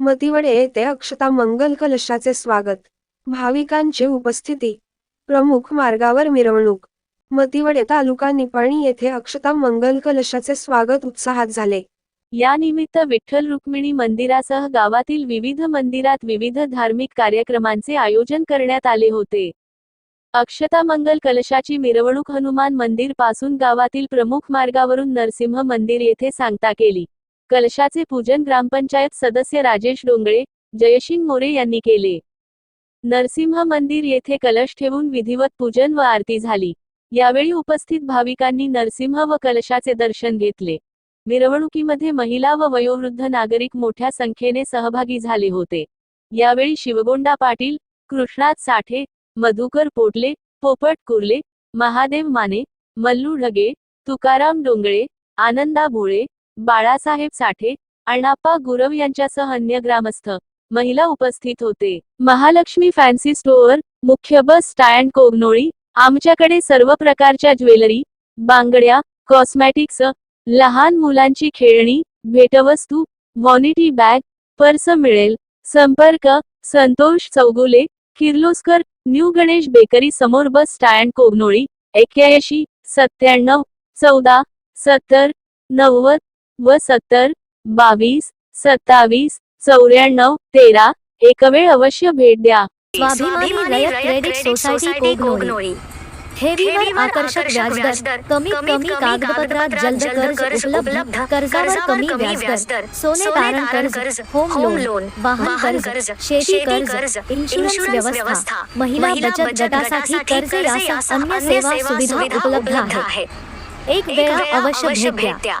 मतिवडे येथे अक्षता मंगल कलशाचे स्वागत. भाविकांची उपस्थिती. प्रमुख मार्गावर मिरवणूक. मतिवडे तालुका निपाणी येथे अक्षता मंगल कलशाचे स्वागत उत्साहात झाले. यानिमित्त विठ्ठल रुक्मिणी मंदिरासह गावातील विविध मंदिरात विविध धार्मिक कार्यक्रमांचे आयोजन करण्यात आले होते. अक्षता मंगल कलशाची मिरवणूक हनुमान मंदिरपासून गावातील प्रमुख मार्गावरून नरसिंह मंदिर येथे सांगता केली. कलशाचे पूजन ग्रामपंचायत सदस्य राजेश डोंगळे जयसिंग मोरे यांनी केले. नरसिंह मंदिर येथे कलश ठेवून विधिवत पूजन व आरती झाली. यावेळी उपस्थित भाविकांनी नरसिंह व कलशाचे दर्शन घेतले. मिरवणुकीमध्ये महिला व वयोवृद्ध नागरिक मोठ्या संख्येने सहभागी झाले होते. यावेळी शिवगोंडा पाटील कृष्णात साठे मधुकर पोटले पोपट कुर्ले महादेव माने मल्लू ढगे तुकाराम डोंगळे आनंदा भोळे बाळासाहेब साठे अण्णाप्पा गुरव यांच्यासह अन्य ग्रामस्थ महिला उपस्थित होते. महालक्ष्मी फॅन्सी स्टोअर मुख्य बस स्टँड कोगनोळी आमच्याकडे सर्व प्रकारच्या ज्वेलरी बांगड्या कॉस्मॅटिक्स लहान मुलांची खेळणी भेटवस्तू व्हॉनिटी बॅग पर्स मिळेल संपर्क संतोष चौगुले किर्लोस्कर न्यू गणेश बेकरी समोर बस स्टँड कोगनोळी एक्क्याऐंशी सत्त्याण्णव चौदा सत्तर नव्वद व सत्तर बावीस सत्तावीस चौऱ्याण्णव तेरा एकवेळ अवश्य भेट द्या. स्वाभिमानी रयत क्रेडिट सोसायटी कोगनोळी. ठेवीवर आकर्षक व्याजदर कमीत कमी कागदपत्रात जलद कर्ज उपलब्ध कर्जावर कमी व्याजदर. सोने तारण कर्ज होम लोन वाहन कर्ज शेती कर्ज इन्शुरन्स व्यवस्था महिला बचत गटासाठी कर्ज यासह अन्य सेवा सुविधा उपलब्ध आहे. एक वेळा अवश्य भेट द्या.